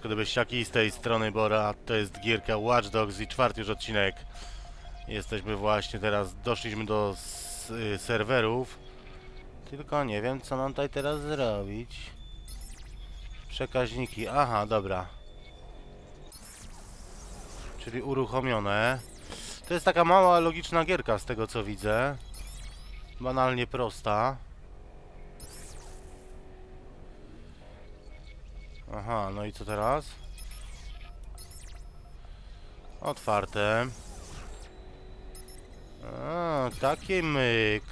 Siemaneczko, dobyściaki z tej strony Bora, to jest gierka Watch Dogs i czwarty już odcinek. Jesteśmy właśnie teraz, doszliśmy do y, serwerów. Tylko nie wiem, co mam tutaj teraz zrobić. Przekaźniki, aha, dobra. Czyli uruchomione. To jest taka mała, logiczna gierka z tego co widzę. Banalnie prosta. Aha, no i co teraz? Otwarte. A, taki myk.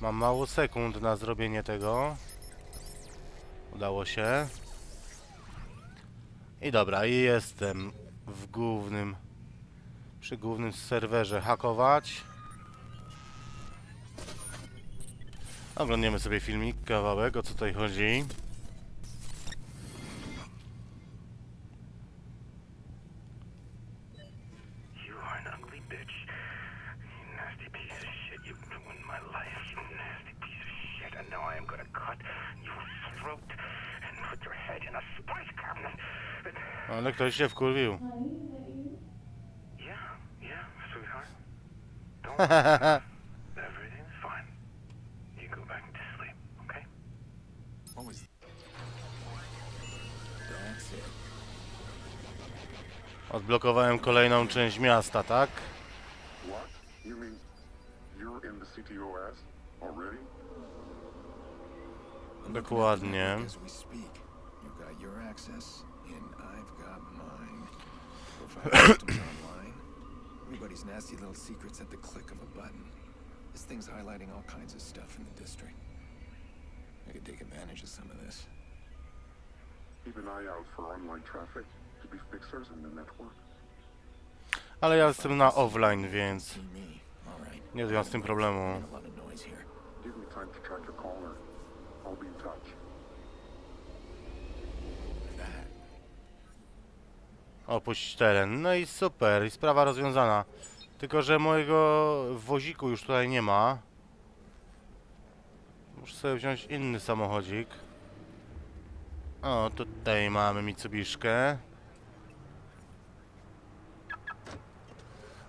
Mam mało sekund na zrobienie tego. Udało się. I dobra, i jestem w głównym, przy głównym serwerze hakować. Oglądniemy sobie filmik, kawałek, o co tutaj chodzi. I am gonna cut your throat and put your head in a spice cabinet. Ale ktoś się wkurwił. Yeah, yeah, sweetheart. Don't worry. Everything's fine. You go back to sleep, okay? What was That's it. Odblokowałem kolejną część miasta, tak? What? You mean you're in the CTOS already? Online. Everybody's nasty little secrets at the click of a button. This thing's highlighting all kinds of stuff in the district. I could take advantage of some of this. Keep an eye out for online traffic to be fixers in the network. Ale ja jestem na offline, więc nie mam z tym problemu. Give me time to track your caller. That. Opuść teren. No i super, i sprawa rozwiązana. Tylko, że mojego woziku już tutaj nie ma. Muszę sobie wziąć inny samochodzik. O, tutaj mamy Mitsubiszkę.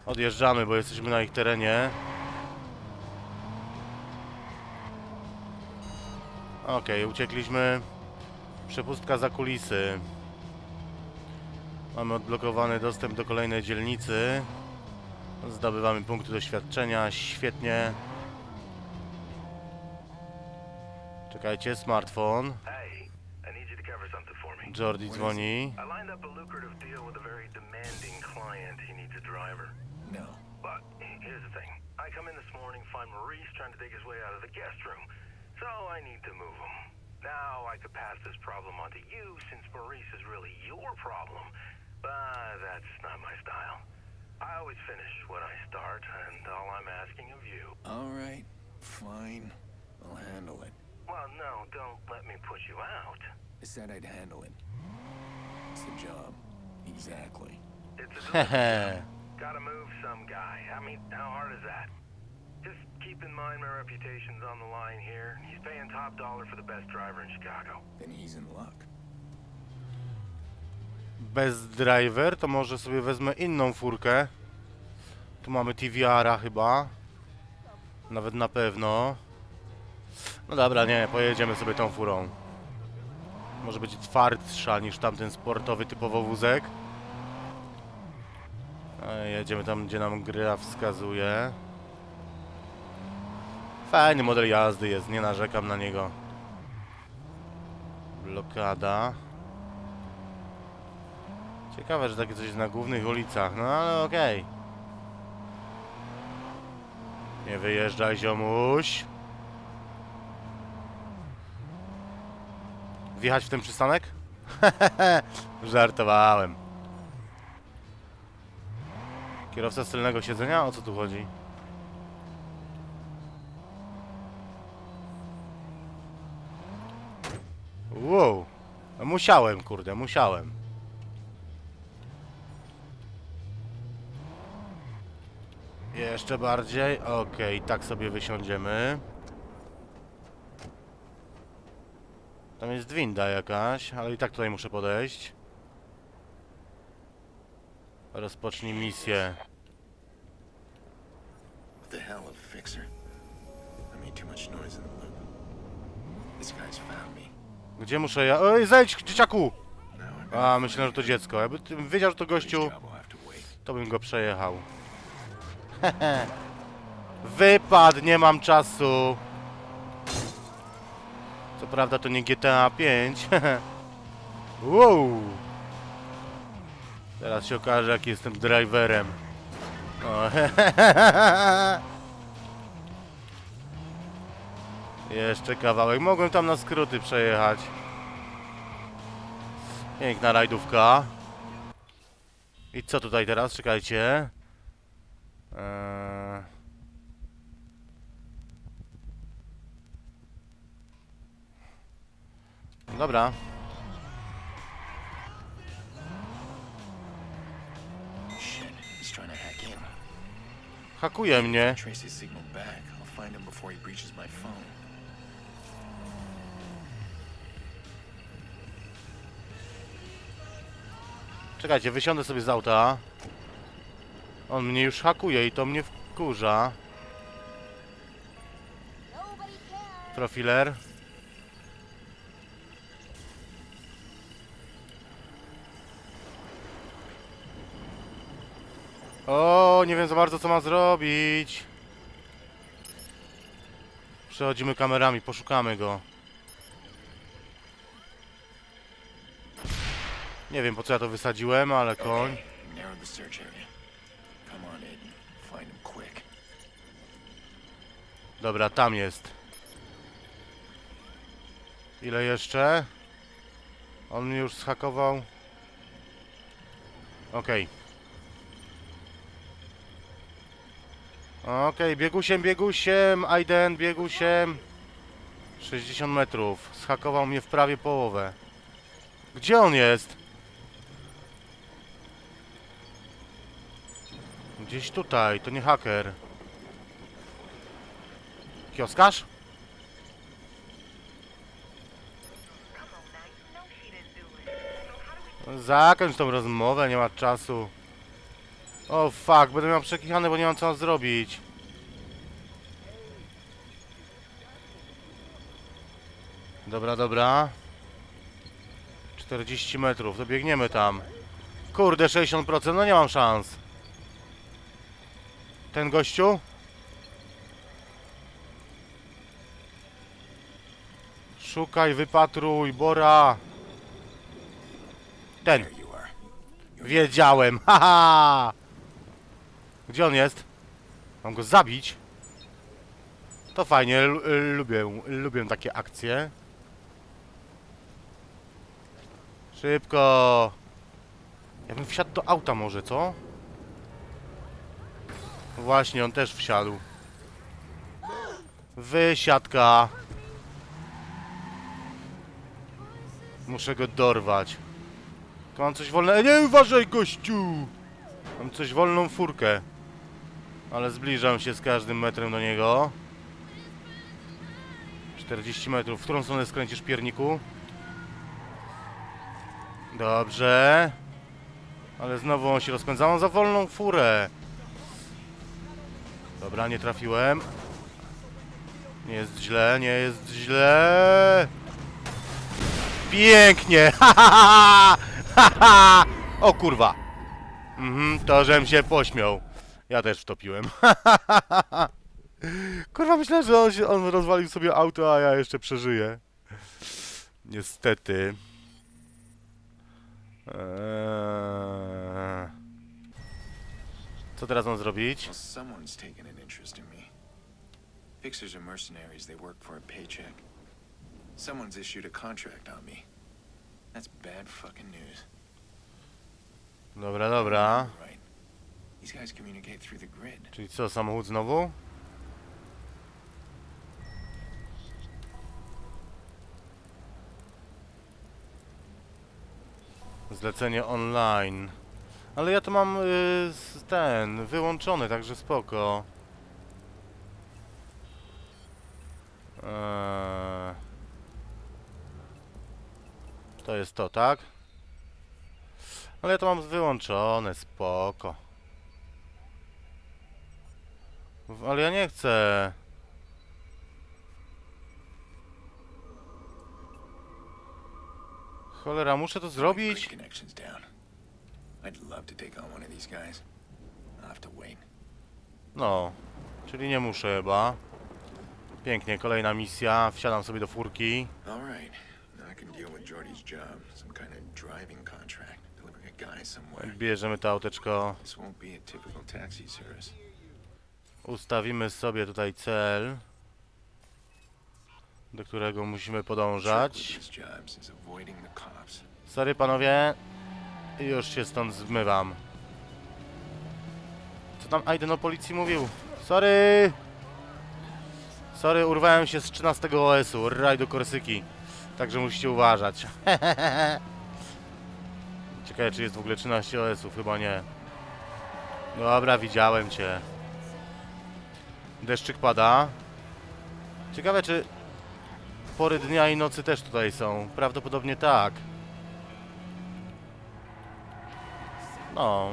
Odjeżdżamy, bo jesteśmy na ich terenie. Okej, uciekliśmy. Przepustka za kulisy. Mamy odblokowany dostęp do kolejnej dzielnicy. Zdobywamy punkty doświadczenia. Świetnie. Czekajcie, smartfon. Jordi dzwoni. No. But here's the thing. I come in this morning, find Maurice trying to dig his way out of the guest room. So I need to move him. Now I could pass this problem on to you since Maurice is really your problem. But that's not my style. I always finish what I start, and all I'm asking of you. All right. Fine. I'll handle it. Well, no, don't let me put you out. I said I'd handle it. It's the job. Exactly. It's a Hehe. Gotta move some guy. I mean, how hard is that? Keep in mind my reputation's on the line here. He's paying top dollar for the best driver in Chicago. Then he's in luck. Bez driver, to może sobie wezmę inną furkę. Tu mamy TVR-a chyba. Nawet na pewno. No dobra, nie, pojedziemy sobie tą furą. Może być twardsza niż tamten sportowy typowo wózek. E, Jedziemy tam, gdzie nam gra wskazuje. Fajny model jazdy jest, nie narzekam na niego. Blokada. Ciekawe, że takie coś jest na głównych ulicach, no ale okej. Nie wyjeżdżaj, ziomuś. Wjechać w ten przystanek? Żartowałem. Kierowca z tylnego siedzenia? O co tu chodzi? Wow. No musiałem, kurde, musiałem. Jeszcze bardziej. Okej, tak sobie wysiądziemy. Tam jest winda jakaś, ale i tak tutaj muszę podejść. Rozpocznij misję. Fixer? I made too much noise in the loop. This guy's found me. Gdzie muszę ja... Oj, zejdź, dzieciaku! A, myślałem, że to dziecko. Jakby ty wiedział, że to gościu, to bym go przejechał. Wypad, nie mam czasu. Co prawda to nie GTA 5. wow. Teraz się okaże, jaki jestem driverem. O, Jeszcze kawałek. Mogłem tam na skróty przejechać. Piękna rajdówka. I co tutaj teraz? Czekajcie. Eee... Dobra. Hakuje mnie. Trace his signal back. I'll find him before he breaches my phone. Czekajcie, wysiądę sobie z auta. On mnie już hakuje i to mnie wkurza. Profiler. O, nie wiem za bardzo co mam zrobić. Przechodzimy kamerami, poszukamy go. Nie wiem po co ja to wysadziłem, ale koń. Okay. Dobra, tam jest. Ile jeszcze? On mnie już schakował. Okej. Okej, biegusiem, biegusiem, Aiden, biegusiem. 60 metrów. Schakował mnie w prawie połowę. Gdzie on jest? Gdzieś tutaj, to nie haker. Kioskarz? Zakończ tą rozmowę, nie ma czasu. O fuck, będę miał przekichane, bo nie mam co zrobić. Dobra, dobra. 40 metrów, dobiegniemy tam. Kurde, 60%, no nie mam szans. Ten gościu? Szukaj, wypatruj, Bora. Ten. Wiedziałem, haha! Gdzie on jest? Mam go zabić? To fajnie, lu- lubię, lubię takie akcje. Szybko! Ja bym wsiadł do auta może, co? Właśnie, on też wsiadł. Wysiadka! Muszę go dorwać. Tu mam coś wolne. Nie uważaj, gościu! Mam coś wolną furkę. Ale zbliżam się z każdym metrem do niego. 40 metrów. W którą stronę skręcisz, pierniku? Dobrze. Ale znowu on się rozpędza. Mam za wolną furę. Dobra, nie trafiłem. Nie jest źle, nie jest źle. Pięknie! Ha, ha, ha, ha. O kurwa! Mhm, to żem się pośmiał. Ja też wtopiłem. kurwa, myślę, że on, się, on rozwalił sobie auto, a ja jeszcze przeżyję. Niestety. Eee... Co teraz mam zrobić? Well, someone's taken an interest in me. Fixers are mercenaries. They work for a paycheck. Someone's issued a contract on me. That's bad fucking news. Dobra, dobra. Right. These guys communicate through the grid. Czyli co, samochód znowu? Zlecenie online. Ale ja to mam y, s- ten, wyłączony, także spoko. Eee. To jest to, tak? Ale ja to mam wyłączone, spoko. Ale ja nie chcę. Cholera, muszę to zrobić? I'd love to take on one of these guys. I'll have to wait. No, czyli nie muszę chyba. Pięknie, kolejna misja. Wsiadam sobie do furki. Now I can deal with Jordy's job. Some kind of driving contract. Delivering a guy somewhere. Bierzemy to auteczko. This won't be a typical taxi service. Ustawimy sobie tutaj cel, do którego musimy podążać. Sorry panowie, już się stąd zmywam. Co tam Aiden o policji mówił? Sorry! Sorry, urwałem się z 13 OS-u, raj do Korsyki. Także musicie uważać. Ciekawe, czy jest w ogóle 13 OS-ów, chyba nie. Dobra, widziałem cię. Deszczyk pada. Ciekawe, czy pory dnia i nocy też tutaj są. Prawdopodobnie tak. No.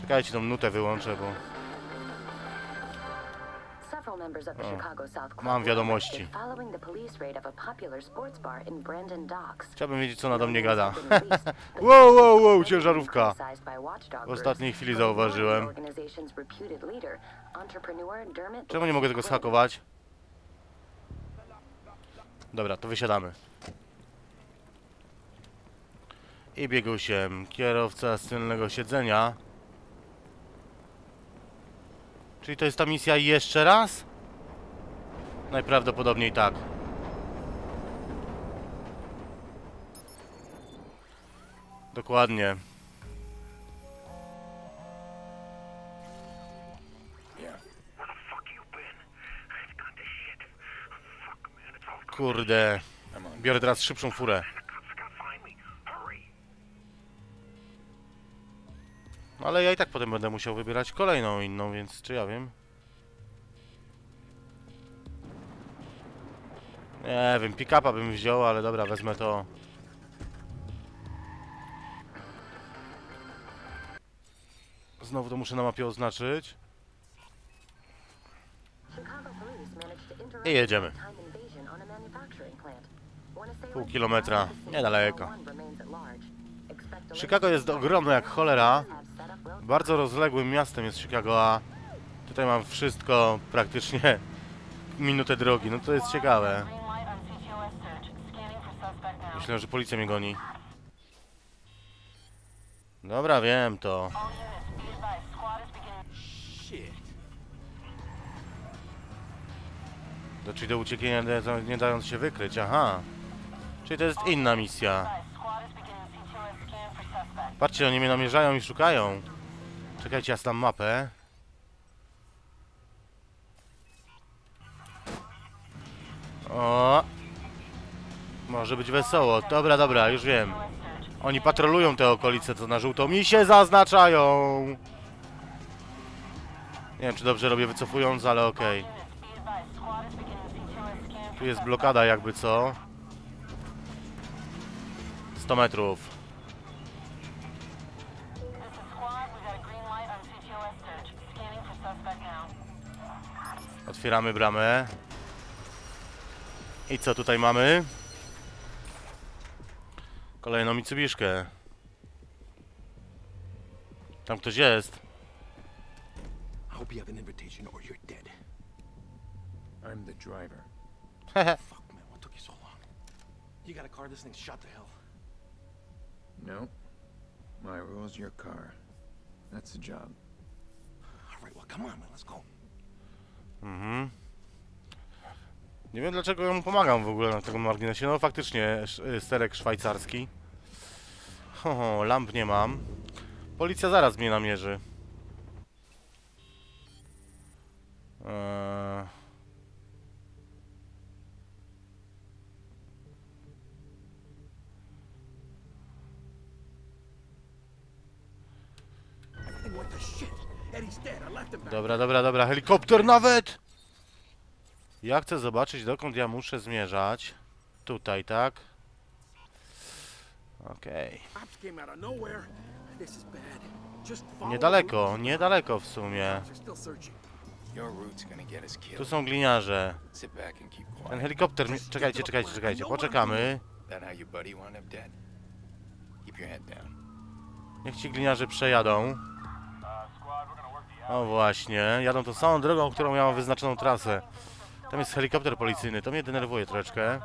Czekajcie, tą nutę wyłączę, bo... O, mam wiadomości. Chciałbym wiedzieć, co ona do mnie gada. Wow, wow, wow, ciężarówka. W ostatniej chwili zauważyłem. Czemu nie mogę tego schakować? Dobra, to wysiadamy. I biegusiem. Kierowca z tylnego siedzenia. Czyli to jest ta misja jeszcze raz? Najprawdopodobniej tak. Dokładnie. Kurde. Biorę teraz szybszą furę. Ale ja i tak potem będę musiał wybierać kolejną inną, więc czy ja wiem? Nie wiem, pick-upa bym wziął, ale dobra, wezmę to. Znowu to muszę na mapie oznaczyć. I jedziemy. Pół kilometra, niedaleko. Chicago jest ogromne jak cholera. Bardzo rozległym miastem jest Chicago, a tutaj mam wszystko praktycznie minutę drogi. No to jest ciekawe. Myślę, że policja mnie goni. Dobra, wiem to. To czyli do ucieknienia nie- nie dając się wykryć, aha. Czyli to jest inna misja. Patrzcie, oni mnie namierzają i szukają. Czekajcie, ja znam mapę. O! Może być wesoło. Dobra, dobra, już wiem. Oni patrolują te okolice, co na żółto mi się zaznaczają. Nie wiem, czy dobrze robię wycofując, ale okej. Scan Tu jest blokada jakby co. 100 metrów. Otwieramy bramę. I co tutaj mamy? Kolejną Mitsubiszkę. Tam ktoś jest. I hope you have an invitation or you're dead. I'm the driver. Fuck, man, what took you so long? You got a car, this thing's shot to hell. No. My rules, your car. That's the job. All right, well, come on, man, let's go. Mhm. Nie wiem dlaczego ja mu pomagam w ogóle na tego marginesie. No faktycznie sz- y, sterek szwajcarski. Ho, ho, lamp nie mam. Policja zaraz mnie namierzy. Eee... Went to shit. Eddie's dead. Dobra, dobra, dobra, helikopter nawet! Ja chcę zobaczyć dokąd ja muszę zmierzać. Tutaj, tak? Okej. Niedaleko, niedaleko w sumie. Tu są gliniarze. Ten helikopter... mi- Czekajcie, czekajcie, czekajcie. Poczekamy. Dead? Keep your head down. Niech ci gliniarze przejadą. O właśnie, jadą tą samą drogą, którą miałem wyznaczoną trasę. Tam jest helikopter policyjny, to mnie denerwuje troszeczkę.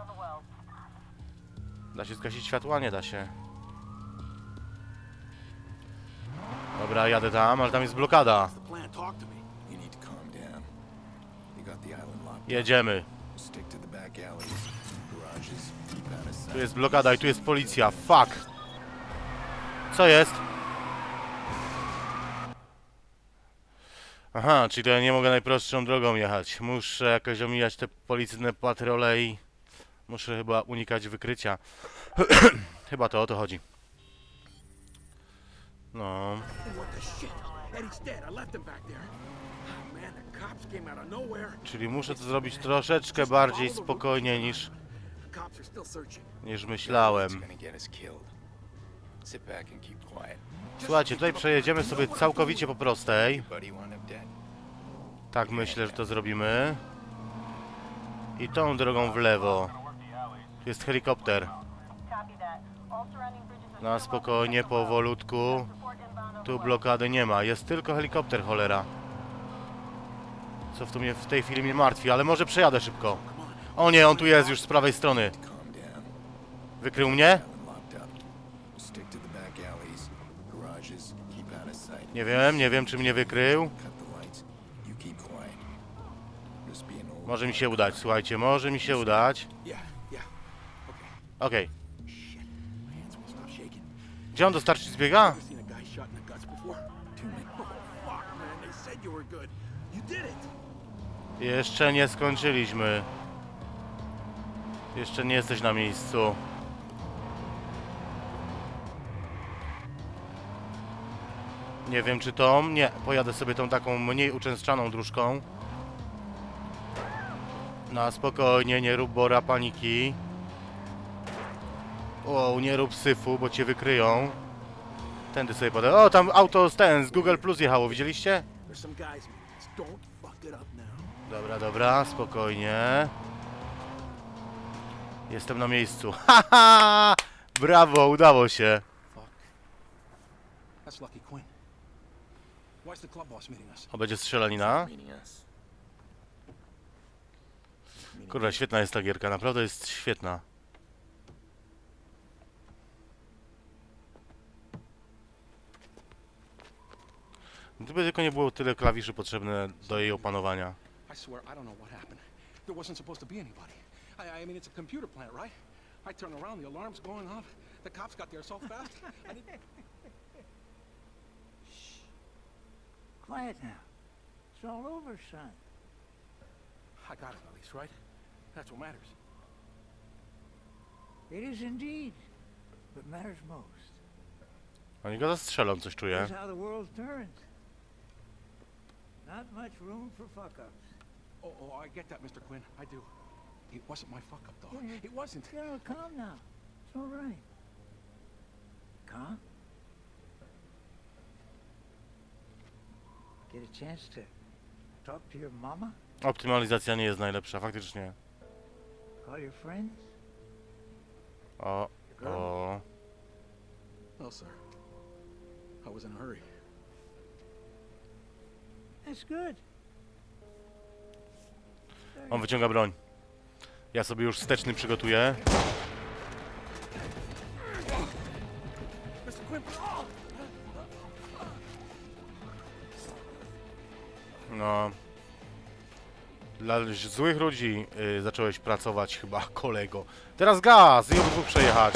Da się zgasić światła? Nie da się. Dobra, jadę tam, ale tam jest blokada. Jedziemy. Tu jest blokada i tu jest policja. Fuck! Co jest? Aha, czyli to ja nie mogę najprostszą drogą jechać. Muszę jakoś omijać te policyjne patrole i... Muszę chyba unikać wykrycia. chyba to o to chodzi. No... Czyli muszę to zrobić troszeczkę bardziej spokojnie niż... Niż myślałem. Słuchajcie, tutaj przejedziemy sobie całkowicie po prostej. Your buddy wound up dead. Tak myślę, że to zrobimy. I tą drogą w lewo. Tu jest helikopter. Na spokojnie, powolutku. Tu blokady nie ma. Jest tylko helikopter, cholera. Co w, to mnie w tej chwili mnie martwi, ale może przejadę szybko. O nie, on tu jest już z prawej strony. Wykrył mnie? Nie wiem, nie wiem czy mnie wykrył. Cut the lights. You keep quiet. Just be an old Może mi się udać, słuchajcie, może mi się udać. Okay. Okej. Shaking. Gdzie on dostarczyć zbiega? Oh. Jeszcze nie skończyliśmy. Jeszcze nie jesteś na miejscu. Nie wiem czy tą. Nie, pojadę sobie tą taką mniej uczęszczaną dróżką. Na spokojnie, nie rób bora paniki. O, nie rób syfu, bo cię wykryją. Tędy sobie podę. O, tam auto z ten, z Google Plus jechało, widzieliście? Dobra, dobra, spokojnie. Jestem na miejscu. Haha! Brawo, udało się. O, będzie strzelanina. Kurwa, świetna jest ta gierka, naprawdę jest świetna. Gdyby tylko nie było tyle klawiszy potrzebne do jej opanowania. I swear, I don't know what happened. There wasn't supposed to be anybody. I, I mean, it's a computer plant, right? I turn around, the alarm's going off. The cops got there so fast. I didn't... Quiet now. It's all over, son. I got it, at least, right? That's what matters. It is indeed. What matters most Oni go zastrzelą, coś czuję. is how the world turns. Not much room for fuck-ups. Oh, oh, I get that, Mr. Quinn. I do. It wasn't my fuck up, though. Yeah. It wasn't. Know, calm now. It's all right. Calm. Get a chance to talk to your mama? Optymalizacja nie jest najlepsza, faktycznie. Call your friends? O, Your girl? o. No, sir. I was in a hurry. That's good. On wyciąga broń. Ja sobie już wsteczny przygotuję. Oh! No. Dla złych ludzi y, zacząłeś pracować chyba, kolego. Teraz gaz i obydwu przejechać.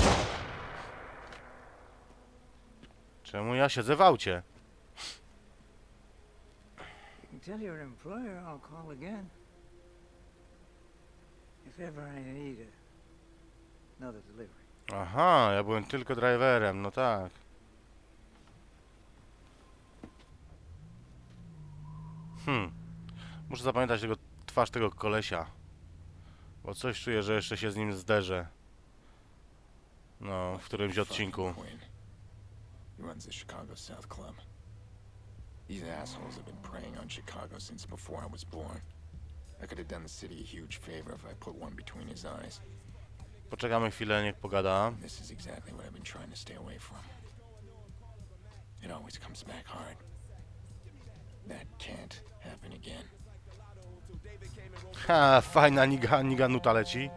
Czemu ja siedzę w aucie? You can tell your employer I'll call again. If ever I need a, another delivery. Aha, ja byłem tylko driverem, no tak. Hmm. Muszę zapamiętać tego, twarz tego kolesia. Bo coś czuję, że jeszcze się z nim zderzę. No, w którymś odcinku. Quinn. He runs the Chicago South Club. These assholes have been preying on Chicago since before I was born. I could have done the city a huge favor if I put one between his eyes. Poczekamy chwilę, niech pogada. This is exactly what I've been trying to stay away from. It always comes back hard. That can't happen again. Ha, fajna niga, niga nuta leci.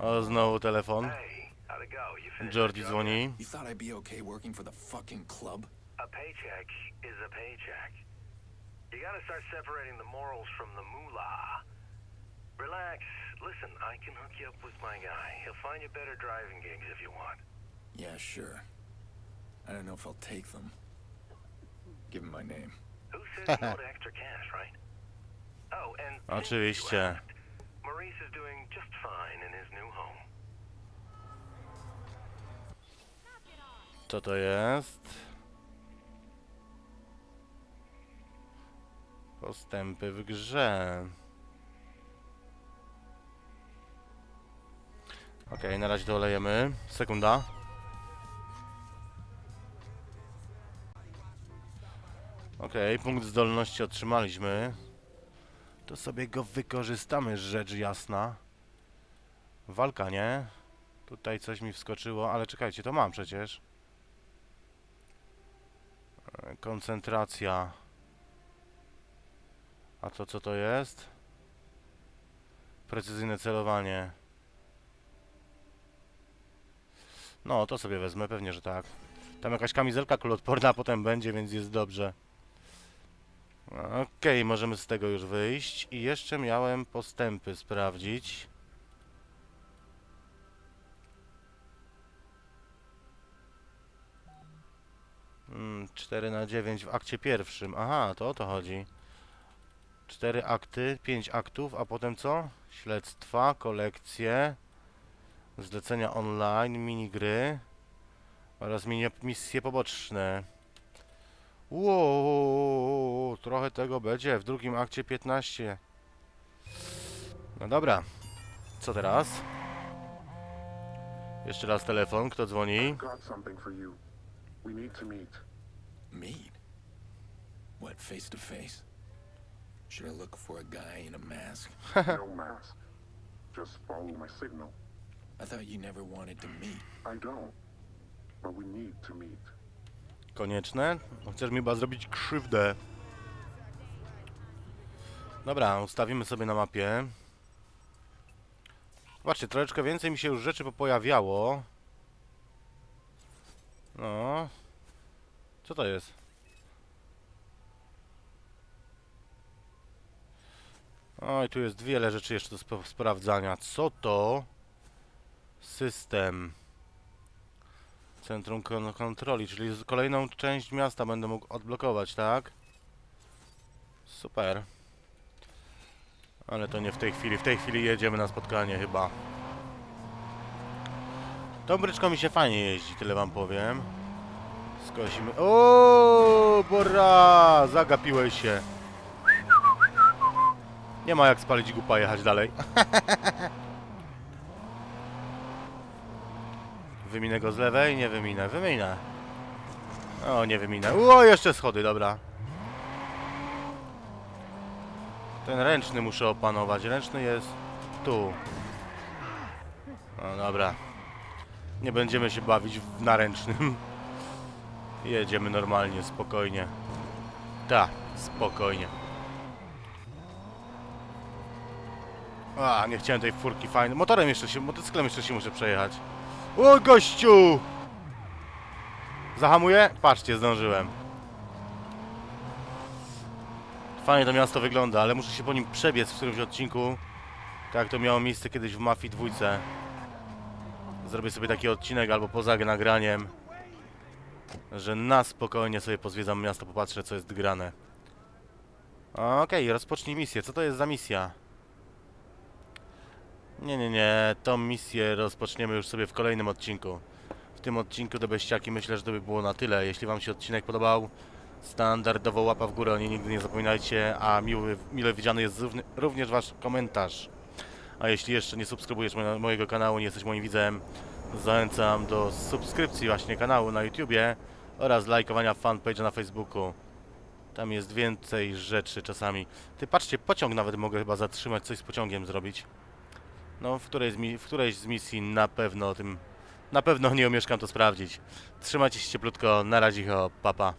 O, znowu telefon. Hey, how'd it go? You finished Jordi the job? dzwoni. You thought I'd be okay working for the fucking club? A paycheck is a paycheck. You gotta start separating the morals from the moolah. Relax. Listen, I can hook you up with my guy. He'll find you better driving gigs if you want. Yeah, sure. I don't know if I'll take them. Give him my name. Who says you owed extra cash, right? Oczywiście. Co to jest? Postępy w grze. Okej, na razie dolejemy. Sekunda. Okej, punkt zdolności otrzymaliśmy. To sobie go wykorzystamy, rzecz jasna. Walka, nie? Tutaj coś mi wskoczyło, ale czekajcie, to mam przecież. E, Koncentracja. A to co to jest? Precyzyjne celowanie. No, to sobie wezmę, pewnie, że tak. Tam jakaś kamizelka kuloodporna potem będzie, więc jest dobrze. Okej, możemy z tego już wyjść. I jeszcze miałem postępy sprawdzić. Mm, 4 na 9 w akcie pierwszym. Aha, to o to chodzi. 4 akty, 5 aktów, a potem co? Śledztwa, kolekcje, zlecenia online, minigry oraz mini misje poboczne. Wow, trochę tego będzie. W drugim akcie 15. No dobra. Co teraz? Jeszcze raz telefon. Kto dzwoni? Got something for you. We need to meet. Meet? What, face to face? Should I look for a guy in a mask? No mask. Just follow my signal. I thought you never wanted to meet. I don't. But we need to meet. Konieczne? No, Chcesz mi chyba zrobić krzywdę. Dobra, ustawimy sobie na mapie. Zobaczcie, troszeczkę więcej mi się już rzeczy pojawiało. No. Co to jest? Oj, tu jest wiele rzeczy jeszcze do sp- sprawdzania. Co to? System. Centrum kon kontroli, czyli kolejną część miasta będę mógł odblokować, tak? Super. Ale to nie w tej chwili. W tej chwili jedziemy na spotkanie chyba. Tą bryczką mi się fajnie jeździ, tyle wam powiem. Skosimy. O, Bora! Zagapiłeś się. Nie ma jak spalić gupa jechać dalej. Wyminę go z lewej? Nie wyminę. Wyminę. O, nie wyminę. O, jeszcze schody, dobra. Ten ręczny muszę opanować. Ręczny jest tu. No dobra. Nie będziemy się bawić w naręcznym. Jedziemy normalnie, spokojnie. Tak, spokojnie. A, nie chciałem tej furki fajnej. Motorem jeszcze się, motocyklem jeszcze się muszę przejechać. O, gościu! Zahamuję? Patrzcie, zdążyłem. Fajnie to miasto wygląda, ale muszę się po nim przebiec w którymś odcinku. Tak to miało miejsce kiedyś w Mafii dwójce. Zrobię sobie taki odcinek albo poza nagraniem. Że na spokojnie sobie pozwiedzam miasto, popatrzę co jest grane. Okej, rozpocznij misję. Co to jest za misja? Nie, nie, nie. Tą misję rozpoczniemy już sobie w kolejnym odcinku. W tym odcinku do beściaki myślę, że to by było na tyle. Jeśli Wam się odcinek podobał, standardowo łapa w górę, o niej nigdy nie zapominajcie, a miły, mile widziany jest równie- również Wasz komentarz. A jeśli jeszcze nie subskrybujesz moje- mojego kanału, nie jesteś moim widzem, zachęcam do subskrypcji właśnie kanału na YouTubie oraz lajkowania fanpage'a na Facebooku. Tam jest więcej rzeczy czasami. Ty patrzcie, pociąg nawet mogę chyba zatrzymać, coś z pociągiem zrobić. No, w którejś, w którejś z misji na pewno o tym, na pewno nie omieszkam to sprawdzić. Trzymajcie się cieplutko, na razie, papa.